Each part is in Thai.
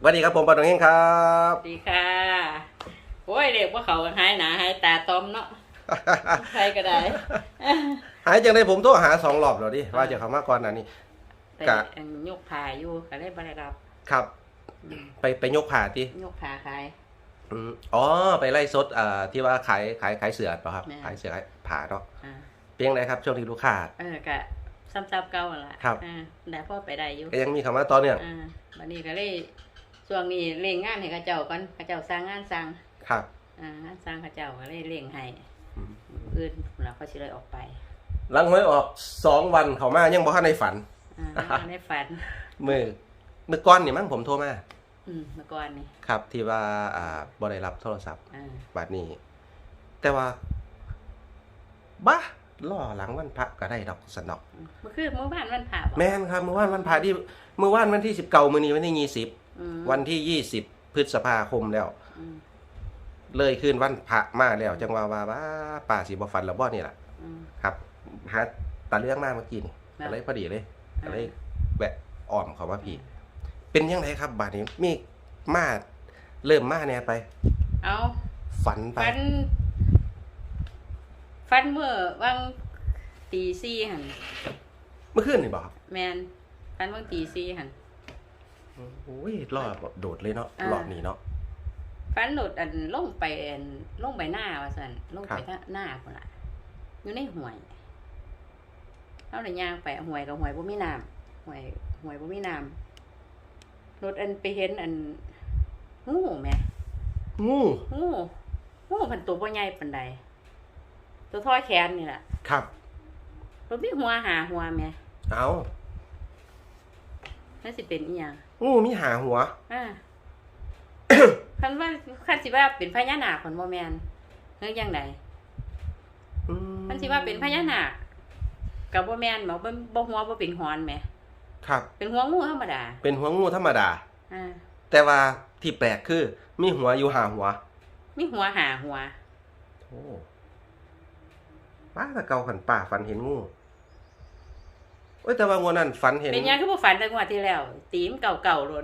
สวัสดีครับผมปาตองเฮงครับสวัสดีค่ะ โอ้ยเด็กว่าเขากันหายหนาหายตาต้อมเนาะใครก็ได้ หายจังได้ผมโทรหาสองรอบแล้วดิว่าจะเข้ามาก่อนอันนี้แต่กะอันยกผ่าอยู่ก็ได้บริรับ ครับอืมไปไปยกผ่าที่ยกผ่าขายอ๋อไปไล่สดอ่าที่ว่าขายขายขายเสือเปล่ะครับแม่ขายเสือขายผ่าเนาะอ่าเพียงไรครับช่วงที่ลูกค้าเออกะซ้ำๆเก่าหั่นล่ะครับอ่าได้พ่อไปได้อยู่ก็ยังมีคำว่าต่อเนื่องอ่าวันนี้ก็เลย ช่วงนี้เร่งงานให้เข้าเจ้าก่อนเข้าเจ้าสร้างงานสร้างครับ อ่างานสร้างเข้าเจ้าก็เลยเร่งให้อืม อื่นเราก็สิเลยออกไปหลังหวยออกสองวันเขามายังบ่ทันในฝัน อ่าในฝัน มือมือก้อนนี่มั้งผมโทรมา อืมเมื่อก่อนนี่ครับที่ว่าอ่าบ่ได้รับโทรศัพท์อ่าบัดนี้ แต่ว่าบ้าล่อหลังวันพระก็ได้ดอกสนอก เมื่อคืนเมื่อวานวันผ่าบ่แม่นครับเมื่อวานวันพระที่เมื่อวานวันที่สิบเก้ามื้อนี้วันที่ยี่สิบ อืมวันที่ยี่สิบพฤษภาคมแล้ว อืมเลยขึ้นวันพระมาแล้ว จังว่าว่าว่าป่าสีบ่ฟันแล้วบ่นี่ล่ะอืม ครับหาตาเรื่องมาเมื่อกี้นี่ครับก็เลยพอดีเลยอ่าก็เลยแวะอ้อมเขาว่าพี่ เป็นยังไงครับบาดนี้มีมาเริ่มมาแน่ไป เอาฝันไปฟัน ฟันเมื่อวังตีซี่หันเมื่อคืนนี่บ่ครับแมนฟันวังตีซี่หัน โอ้ยรอบโดดเลยเนาะอ่ารอบนี้เนาะ ฟันหลุดอันลงไปอันลงไปหน้าว่าสันลงครัไปบท่าหน้าคนละอยู่ในห่วยเอาแต่ย่างไปห่วยกับห่วยบ่มีน้ำห่วยห่วยบ่มีน้ำรถอันไปเห็นอันงูแหม่งูงูงูพันตัวบ่ใหญ่ปานใดตัวท้อยแขนนี่แหละครับ รถมีหัวหาหัวแหม่เอานั่นสิเป็นอีหยัง งูมีหาหัว อ่า คันว่าคันสิว่าเป็นพญานาคคนบ่แม่นเฮ็ดจังไดอืมคันสิว่าเป็นพญานาคก็บ่แม่นบ่บ่บ่หัวบ่เป็นหอนแหมครับ เป็นหัวงูธรรมดา เป็นหัวงูธรรมดา อ่า แต่ว่าที่แปลกคือ มีหัวอยู่หาหัว มีหัวหาหัว โอ้ป้าตะเกาขันป่าฝันเห็นงู โอ้ยแต่ว่างูนั่นฝันเห็น เป็นหยังคือบ่ฝันแต่งวดที่แล้ว ตีมเก่าๆโลด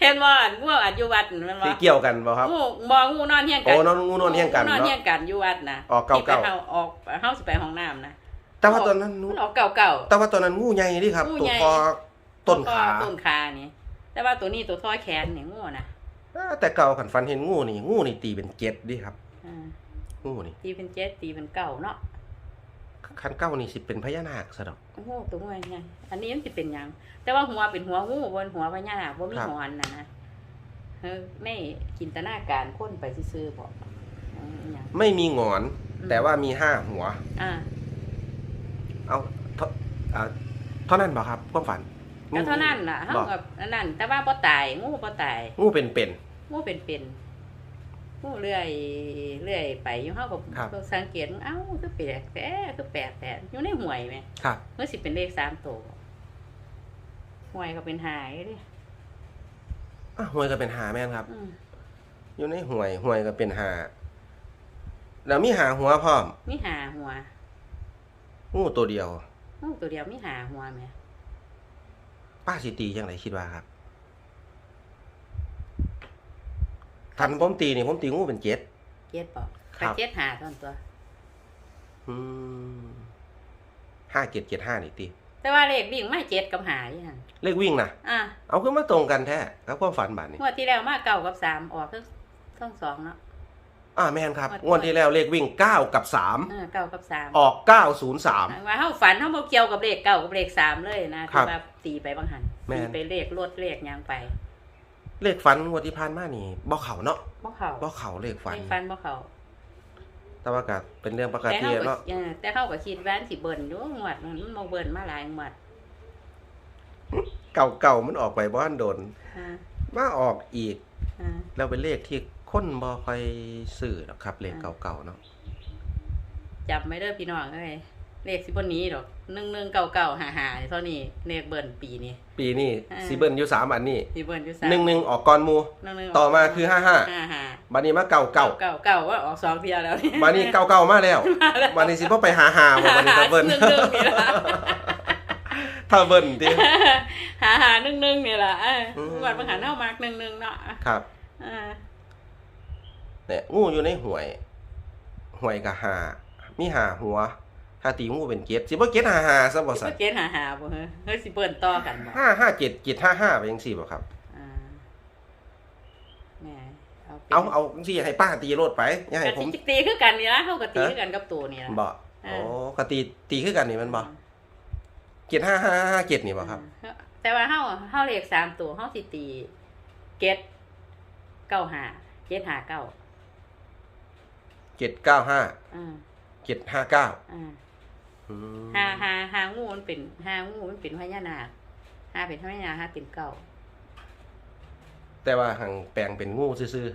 เห็นบ่อันงูอันอยู่วัดนั่นแม่นบ่ที่เกี่ยวกันบ่ครับ งูบ่งูนอนเฮียงกัโอ้นอนงูนอนเฮียงกันงูนอนเนาะเฮียงกันอยู่วัดน่ะออกเก่าๆ ที่ไปเฮาออกเฮาสิไปห้องน้ำนะแต่ว่าตอนนั้นงูมันออกเก่าๆ แต่ว่าตอนนั้นงูใหญ่ดิครับ งูตัวใหญ่ คอต้นขาต้นขานี่แต่ว่าตัวนี้ตัวท้อยแขนนี่งูนะแต่เก่าขันฝันเห็นงูนี่ งูนี่ตีเป็นเจ็ดดิครับ อ่างูนี่ตีเป็นเจ็ดตีเป็นเก่าเนาะ ขันเก้านี่สิเป็นพญานาคซะดอกงูตัวงูไงอันนี้มันสิเป็นหยัง แต่ว่าหัวเป็นหัวงูบนหัวพญานาคบ่มีครับหอนน่ะนะเออในจินตนาการคนไปซื่อๆบอกอืมอิหยังไม่มีหงอนอืมแต่ว่ามีห้าหัว อ่า เอาเท่าอ่าเท่านั้นบ่ครับความฝันก็เท่านั้นล่ะเฮาบ่กับอันนั้นแต่ว่าบ่ตายงูบ่ตายงูเป็นเป็นงูเป็นเป็น งูเลื่อยเลื่อยไปอยู่เฮาก็ครับก็สังเกตเอ้าคือแปลกแต่คือแปลกแต่อยู่ในห่วยแหมครับ เมื่อสิเป็นเลขสามตัวหวยก็เป็นหายดิอะหวยก็เป็นหาแม่นครับ อืมอยู่ในหวยหวยก็เป็นหาแล้วมีหาหัวพร้อมมีหาหัวงูตัวเดียว อู้ตัวเดียวมีหาหัวไหมป้าสิตียังไงคิดว่าครับ ทันผมตีนี่ผมตีงูเป็นเจ็ด เจ็ดบอกครับเจ็ดหาตอนตัว อืมห้าเจ็ดเจ็ดห้านี่ตี แต่ว่าเลขวิ่งไม่เจ็ดกับหาอยู่หันเลขวิ่งนะอะเอาขึ้นมาตรงกันแท้ครับความฝันบาทนี่งวดที่แล้วมาเก่ากับสามออกทั้งทั้งสองเนาะ อ่าแม่นครับงวดงวดที่แล้วเลขวิ่งเก้ากับสามเออเก่ากับสามออกเก้าศูนย์สาม ว่าเฮาฝันเฮาบ่เกี่ยวกับเลขเก่ากับเลขสามเลยนะครับที่ว่าตีไปบางหันแม่น ตีไปเลขลดเลขหยังไป เลขฝันงวดที่ผ่านมานี่บ่เขาเนาะบ่เข้าบ่เขาเลขฝันเลขฟันบ่เข้าแต่ว่าก็เป็นเรื่องปกแต่ติเฮาก็เนาะเออแต่เฮาก็คิดว่ามันสิเบิ่นอยู่งวดมันบ่เบิ่นมาหลายงวดเก่าเก่าๆมันออกไปบ้านโดนอ่ามาออกอีกอ่าแล้วเป็นเลขที่คนบ่ค่อยซื้อหรอกครับ เลขอ่าเก่าๆเนาะจับไม่เด้อพี่น้องเอ้ย เลขสิบนนี้ดอกหนึ่งหนึ่งเก่าเก่าหาหาเท่านี้เลขเบิ่นปีนี้ ปีนี้อ่าซีเบิลอยู่สามอันนี้สิเบิ่นอยู่สามหนึ่งหนึ่งออกก่อนหมูหนึ่งหนึ่งต่อมาคือห้าห้าห้าห้าบัดนี้มาเก่าเก่าเก่าเก่าว่าออกสองเทียแล้วนี่บัดนี้เก่าเก่ามาแล้วมาแล้วบัดนี้สิพ่อไปหาหาบ่บัดนี้ตะเบิ้ลหนึ่งหนึ่งนี่ละถ้าเบิ่นติหาหาหนึ่งหนึ่งนี่แหละเอออืมวันบางหาเน่ามากหนึ่งหนึ่งเนาะครับเออเนี่ยงูอยู่ในห่วยห่วยกับหามีหาหัว ถ้าตีงูเป็นเกตสิบ่เกตหาหาซะบ่สิซั่นเกณฑ์หาหาบ่เฮ้ยเฮ้ยสิเปิ่นต่อกันบ่ห้าห้าเจ็ดเจ็ดห้าห้าไปยังสี่บ่ครับอ่าแหม่เอาป็นเอาเอาสิให้ป้าตีโลดไปอย่าให้กันผมสิตีคือกันนี่ละเฮาก็ตีฮะคือกันกับตัวนี่ละบ่เออโอ้ก็ตีตีคือกันนี่มันบ่เจ็ดห้าห้าห้าเจ็ดนี่บ่ครับเออแต่ว่าเฮาเฮาเลขสามตัวเฮาสิตีเกตเก้าหาเกตหาเก้าเจ็ดเก้าห้าอ่าเจ็ดห้าเก้าอ่าอืม หาหาหางูมันเป็นหางูมันเป็นพญานาคหาเป็นพญานาคหาเป็นเก้าแต่ว่าหังแปลงเป็นงูซื่อ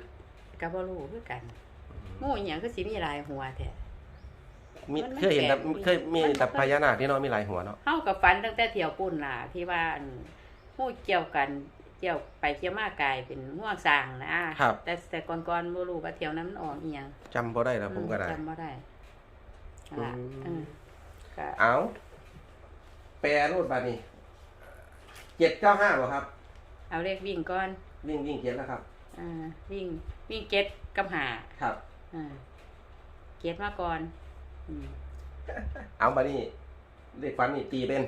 ก็บ่รู้คือกันงูอหย่างคือสิมีหลายหัวแท้ ๆมีมันไม่เคยเห็นแต่แปลกเคยมีมัน แต่พญานาคที่เนาะมีหลายหัวเนาะเฮากับฝันตั้งแต่เที่ยวปุ่นล่ะ ที่ว่าอันงูเกี่ยวกันเกี่ยวไปเกี่ยวมากลายเป็นง่วงสร้างนะครับแต่แต่ก่อนๆบ่รู้ว่าเที่ยวนั้นมันออกอีหยังจำบ่ได้แล้วผมก็ได้จำบ่ได้นั่นล่ะอืม เออ ก็เอาแปรรูดบาดนี้เจ็ดเก้าห้าบ่ครับ เอาเลขวิ่งก่อน วิ่งวิ่งเจ็ดแล้วครับอ่าวิ่งวิ่งเก็ตกับหาครับอ่าเก็ตมาก่อนอืมเอาบาดนี้เลขฟันนี่ตีเป็น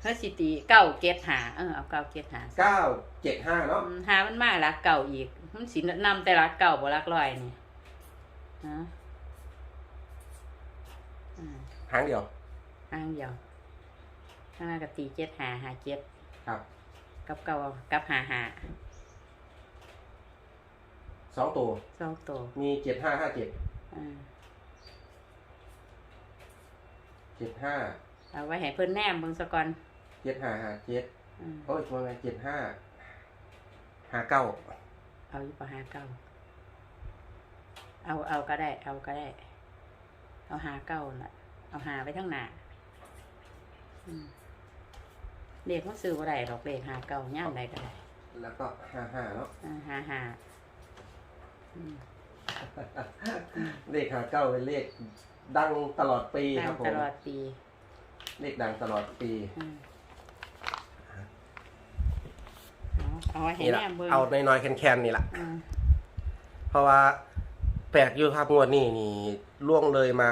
เฮาสิตีเก้าเก็ตหาเออเอาเก้าเก็ตหาเก้าเจ็ดห้าเนาะอืมหามันมาลักเก่าอีกมันสินำแต่ลักเก่าบ่ลักร้อยนี่ฮะอ่าหางเดียวอ้างเดียวข้างหน้าก็ตีเจ็ดหาหาเจ็ดครับกับเก่ากับหาหาสองตัวสองตัวมีเจ็ดห้าห้าเจ็ดอ่าเจ็ดห้าเอาไว้ให้เพิ่นแนมเบิ่งซะก่อนเจ็ดห้าห้าเจ็ดอืมโอ้ยว่าไงเจ็ดห้าห้าเก้าเอาอยู่ประหาเก้าเอาเอาก็ได้ เอาก็ได้ เอาหาเก้าน่ะ เอาหาไปทั้งหน้าอืมเลขมันซื้อบ่ได้ดอกเลขหาเก้าย่ามใดก็ได้แล้วก็ห้าห้าเนาะอ่าหาหาอืมเลขห้าเก้าเป็นเลขดังตลอดปีตาครัมบผตมลอดปีเลขดังตลอดปี อืมเอาเอาไว้ให้นี่แนละมเบิ่งเอาน้อยๆแคนๆนี่ละอืมเพราะว่าแปลกอยู่ครับงวดนี้นี่ล่วงเลยมา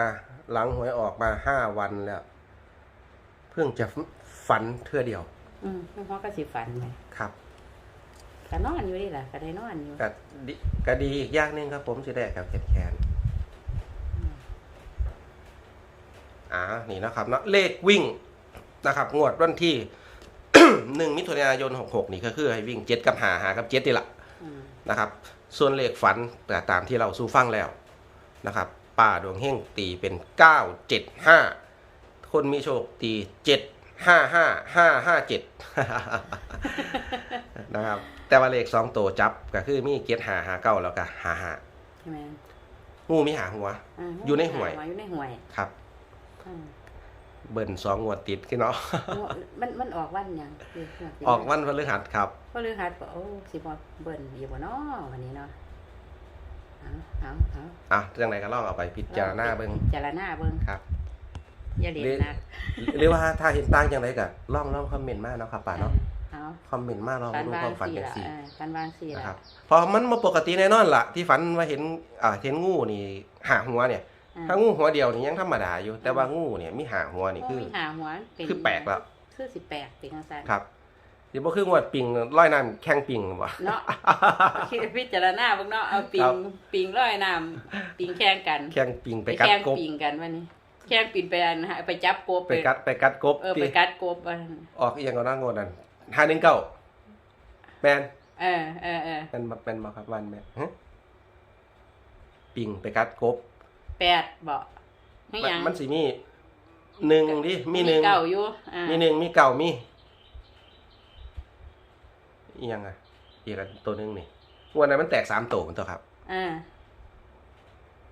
หลังหวยออกมาห้าวันแล้ว เพิ่งจะฝันเทื่อเดียว อืมเพราะก็สิฝันไงครับก็นอนอยู่นี่แหละก็ได้นอนอยู่ก็ดีก็ดีอีกอย่างหนึงครับ ผมจะได้ครับแคนๆอ่านี่นะครับเนาะเลขวิ่งนะครับ งวดวันที่ หนึ่งมิถุนายนหกหกนี่ก็คือให้วิ่งเจ็ดกับหาหากับเจ็ดนี่แหละอืมนะครับ ส่วนเลขฝันแต่ตามที่เราสู้ฟังแล้วนะครับ ป่าดวงเฮงตีเป็นเก้าเจ็ดห้าคนมีโชคตีเจ็ดห้าห้าห้าห้าเจ็ดนะครับ แต่ว่าเลขสองตัวจับก็คือมีเจ็ดหาหาเก้าแล้วก็หาหาใช่ไหมงูมีหาหัวาอยู่ในห่วยอยู่ในห่วยครับอ่าเบิ่นสองงวดติดขึ้นเนาะมันมันออกวันหยังเดือนออกวันพฤหัสครับพฤหัสก็โอ้สิบ่เบิ่นอยู่บ่เนาะวันนี้เนาะ เอาเอาเอาอะเรื่องไหนก็ลองเอาไปพิจารณาเบิ่งพิจารณาเบิ่งครับ อย่าเล่นนะ หรือว่าถ้าเห็นต่างจังไรก็ลองลองคอมเมนต์มาเนาะครับป่าเนาะเอาคอมเมนต์มาลองฝันดูวาควางมฝันสี่เป็นละสี่เออฝันวางสี่นะละครับเพอมันมาปกติแน่นอนล่ะ ที่ฝันว่าเห็นอ่าเห็นงูนี่หาหัวเนี่ยอ่าถ้างูหัวเดียวนี่ยังธรรมดาอยู่ แต่ว่างูเนี่ยมีหาหัวนี่คือโมีหาหัวเป็นคือแปลกแล้วคือสิแปลกเป็นจังซั่นครับ สิบ่คืองวดปิงร้อยน้ำแข่งปิงบ่เนาะคิดพิจารณาเบิ่งเนาะเอาปิครังบปิงร้อยน้ำปิงแข่งกัน แข่งปิงไปไปกัดแข่งกบปิงกันวันนี้แข่งปิงไปอันหาไปจับกบไปกัดไปกัดกบเออที่ไปกัดกบอันออกอีหยังก็น่างวดนั่น519แม่นเออเออเออเป็นบ่เป็นบ่ครับวันแม่นฮะปิงไปกัดกบแปดบ่ให้มันหยังมันสิมีหนึ่งดิมีหนึ่งเก่าอยู่อ่ามีหนึ่งมีเก่ามี อีหยังอะอีกอันตัวหนึงนี่งวันนั้นมันแตกสามตัวมันตัวครับ อ่า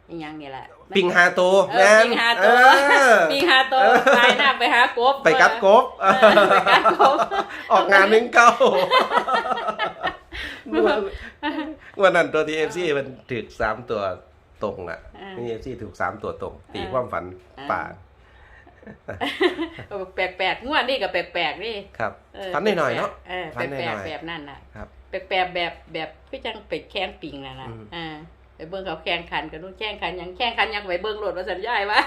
อีหยังนี่แหละปิงหาตัวเออแม่นปิงหาตัวเออ ปิงหาตัวเออ ตายหน้าไปหากบไปกัดกบเออไปกัดกบ ออกงานหนึ่งเก้าวันนั้นตัวทีเอฟซีมันถึกสามตัวตรงอะอ่าทีเอฟซีถูกสามตัวตรง ตีอ่าความฝันอ่าป่า แปลกๆงวดนี่ก็แปลกๆนี่ครับเออฝันหน่อยๆเนาะเออฝันหน่แปลอกยๆๆแบบนั่นน่ะครับแปลกๆแบบแบบพี่จังเป็ดแข้งปิงน่ะนะอืมอ่าไปเบิ่งเขาแข่งขันกันนู่นแข่งขันหยังแข่งขันหยังไปเบิ่งโหลดว่าสัญญายวะ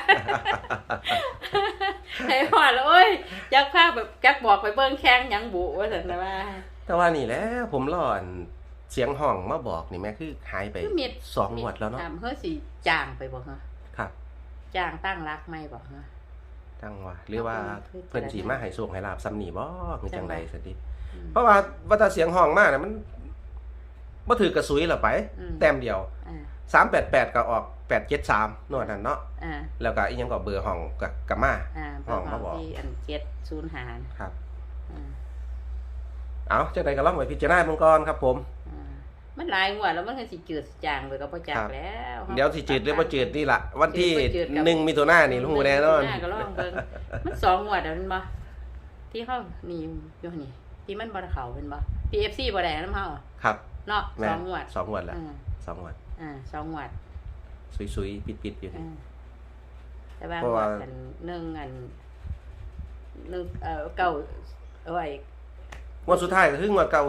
ไอ้พ่อแล้วโอ้ยจักพาแบบจักบอกไปเบิ่งแข่งหยังบุว่าสันนะว่า แต่ว่านี่แหละผมรออันเสียงห้องมาบอกนี่แม่คือหายไปคือมีสองงวดแล้วเนาะถามเฮ้ยสิจ้างไปบ่ฮะครับจ้างตั้งรักไหมบ่ฮะ จังว่าหรือว่าเอาไปเพิ่นสีมาให้โชคให้ลาบซ้ำนี่บ่คือจังใดสิอืมเพราะว่าว่าถ้าเสียงห้องมาน่ะมันบ่ถือกระสุยละไปอืมแต้มเดียวอ่า388ก็ออก873นวดนั่นเนาะอ่าแล้วก็อีกอยังก็เบอร์ห้องก็ก็มาอ่าห้องมาบอกที่อันเจ็ดศูนย์หารครับอ่าเอาจังใดก็ลองไปพิจารณาเบิ่งก่อนครับผมอ่า มันหลายงวดแล้วมันก็สิจืดสิจางไปก็บ่จักครับแล้วเดี๋ยวสิจืดหรือบ่จืดนี่ล่ะ วันที่จืดบ่จืดกับหนึ่งมิถุนายนนี่รู้แน่นอนหาก็ลองเบิ่งมันสองงวดแล้วมันบ่ที่เฮานี่อยู่นี่ที่มันบ่ได้เข้าเป็นบ่ PFC บ่ได้นำเฮาครับเนาะแม่สองงวดสองงวดแล้วอ่าสองงวดอ่าสองงวดซุยๆปิดๆอยู่นี่อ่าแต่ว่าเพราะงวว่าดอันหนึ่งอันหนึ่งเอ่อเก้าเอาไว้ งวดสุดท้ายก็คืองวดเออ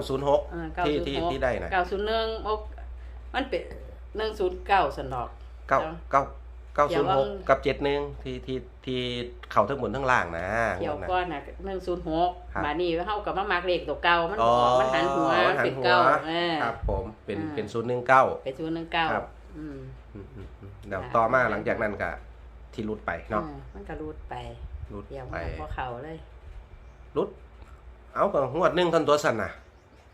906เก้าที่ศูนย์ที่หกที่ได้นะเก้าศูนย์หนึ่งอกมันเป็นหนึ่งศูนย์เก้าสันดอก เก้าเก้าเก้าเดี๋ศูยนวย์หว่ากกับเจ็ดหนึ่งที่ที่ที่เข่าทั้งบนทั้งล่างนะเกี่ยวงวดก้อนั้นนน่ะหนึ่งศูนย์หกครับบานี่เฮากับมามักเลขตัวเก่ามันอ๋อบอกมันหันหัวมันหันเป็นหัวเก้าเออ ครับผมเป็นอ่า เป็นศูนย์หนึ่งเก้า เป็นศูนย์หนึ่งเก้าครับ อืม เดี๋ยวอ่าต่อมาหลังจากนั้นก็ที่รุดไปเนาะอ่ามันก็รูดไปรุดเดี๋ยวไปมันบ่เข้าเลยรุด เอาก็งวดหนึ่งทันตัวสันนะ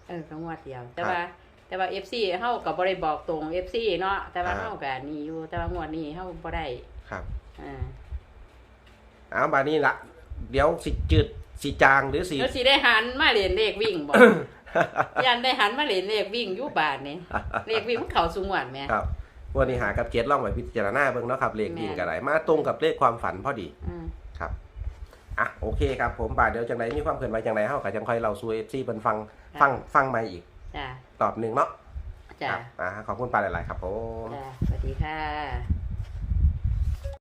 เออก็งวดเดียว แต่ครับว่า แต่ว่า FC เฮาก็บ่ได้บอกตรง FC เนาะแต่ว่าครับ เฮาก็นี่อยู่แต่ว่างวดนี้เฮาบ่ได้ครับอ่าเอาบานี้ละเดี๋ยวสิจืดสิจางหรือสิ แล้วสิได้หันมาเรียนเลขวิ่งบ่ ยันได้หันมาเรียนเลขวิ่งอยู่บาทนี่ เลขวิ่งมันเข้าสูงหวดแหม่ ครับวันนี้หากับเจ็ดล่องไว้พิจารณาเบิ่งเนาะครับเลขแม่ยิงกันไรมาตรงกับเลขความฝันพอดี อืมครับ อะโอเคครับผมบ่ายเดี๋ยวจังไรมีความเคลื่อนไหวจังไรเฮาก็จังค่อยเราซูเอฟซีเพิ่นฟังฟังฟังใหม่อีกจ้าตอบหนึ่งเนาะจ้าครับอ่าขอบคุณปาหลาย ๆ ครับผม จ้าสวัสดีค่ะ